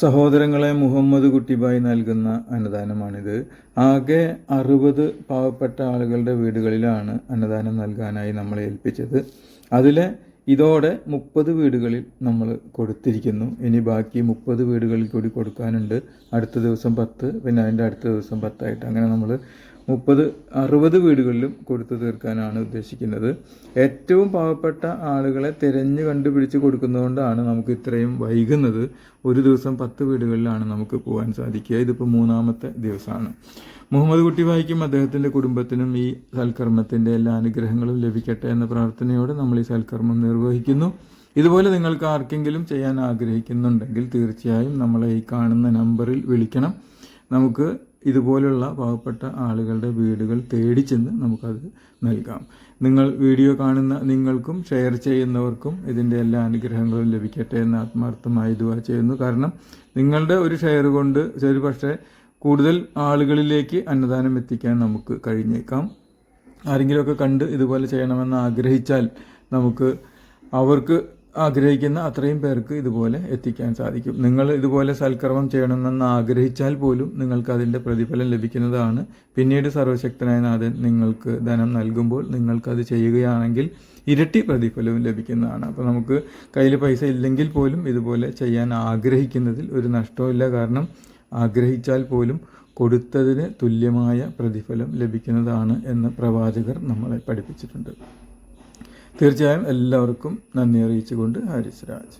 സഹോദരങ്ങളെ മുഹമ്മദ് കുട്ടിബായി നൽകുന്ന അന്നദാനമാണിത് ആകെ അറുപത് പാവപ്പെട്ട ആളുകളുടെ വീടുകളിലാണ് അന്നദാനം നൽകാനായി നമ്മൾ ഏൽപ്പിച്ചത്. അതിലെ ഇതോടെ മുപ്പത് വീടുകളിൽ നമ്മൾ കൊടുത്തിരിക്കുന്നു. ഇനി ബാക്കി മുപ്പത് വീടുകളിൽ കൂടി കൊടുക്കാനുണ്ട്. അടുത്ത ദിവസം പത്ത് പിന്നെ അതിന്റെ അടുത്ത ദിവസം പത്തായിട്ട് അങ്ങനെ നമ്മൾ മുപ്പത് അറുപത് വീടുകളിലും കൊടുത്തു തീർക്കാനാണ് ഉദ്ദേശിക്കുന്നത്. ഏറ്റവും പാവപ്പെട്ട ആളുകളെ തിരഞ്ഞു കണ്ടുപിടിച്ച് കൊടുക്കുന്നതുകൊണ്ടാണ് നമുക്ക് ഇത്രയും വൈകുന്നത്. ഒരു ദിവസം പത്ത് വീടുകളിലാണ് നമുക്ക് പോകാൻ സാധിക്കുക. ഇതിപ്പോൾ മൂന്നാമത്തെ ദിവസമാണ്. മുഹമ്മദ് കുട്ടി വായിക്കും അദ്ദേഹത്തിന്റെ കുടുംബത്തിനും ഈ സൽക്കർമ്മത്തിന്റെ എല്ലാ അനുഗ്രഹങ്ങളും ലഭിക്കട്ടെ എന്ന പ്രാർത്ഥനയോടെ നമ്മൾ ഈ സൽക്കർമ്മം നിർവഹിക്കുന്നു. ഇതുപോലെ നിങ്ങൾക്ക് ആർക്കെങ്കിലും ചെയ്യാൻ ആഗ്രഹിക്കുന്നുണ്ടെങ്കിൽ തീർച്ചയായും നമ്മളെ ഈ കാണുന്ന നമ്പറിൽ വിളിക്കണം. നമുക്ക് ഇതുപോലുള്ള പാവപ്പെട്ട ആളുകളുടെ വീടുകൾ തേടി ചെന്ന് നമുക്കത് നൽകാം. നിങ്ങൾ വീഡിയോ കാണുന്ന നിങ്ങൾക്കും ഷെയർ ചെയ്യുന്നവർക്കും ഇതിന്റെ എല്ലാ അനുഗ്രഹങ്ങളും ലഭിക്കട്ടെ എന്ന് ആത്മാർത്ഥമായി ദുവാ ചെയ്യുന്നു. കാരണം നിങ്ങളുടെ ഒരു ഷെയർ കൊണ്ട് ഒരു പക്ഷേ കൂടുതൽ ആളുകളിലേക്ക് അന്നദാനം എത്തിക്കാൻ നമുക്ക് കഴിഞ്ഞേക്കാം. ആരെങ്കിലുമൊക്കെ കണ്ട് ഇതുപോലെ ചെയ്യണമെന്ന് ആഗ്രഹിച്ചാൽ നമുക്ക് അവർക്ക് ആഗ്രഹിക്കുന്ന അത്രയും പേർക്ക് ഇതുപോലെ എത്തിക്കാൻ സാധിക്കും. നിങ്ങൾ ഇതുപോലെ സൽക്കർമ്മം ചെയ്യണമെന്ന് ആഗ്രഹിച്ചാൽ പോലും നിങ്ങൾക്ക് അതിന്റെ പ്രതിഫലം ലഭിക്കുന്നതാണ്. പിന്നീട് സർവശക്തനായ നാഥൻ നിങ്ങൾക്ക് ധനം നൽകുമ്പോൾ നിങ്ങൾക്കത് ചെയ്യുകയാണെങ്കിൽ ഇരട്ടി പ്രതിഫലവും ലഭിക്കുന്നതാണ്. അപ്പോൾ നമുക്ക് കയ്യിൽ പൈസ ഇല്ലെങ്കിൽ പോലും ഇതുപോലെ ചെയ്യാൻ ആഗ്രഹിക്കുന്നതിൽ ഒരു നഷ്ടവുമില്ല. കാരണം ആഗ്രഹിച്ചാൽ പോലും കൊടുത്തതിന് തുല്യമായ പ്രതിഫലം ലഭിക്കുന്നതാണ് എന്ന് പ്രവാചകർ നമ്മളെ പഠിപ്പിച്ചിട്ടുണ്ട്. തീർച്ചയായും എല്ലാവർക്കും നന്ദി അറിയിച്ചുകൊണ്ട് ഹാരിസ് രാജ്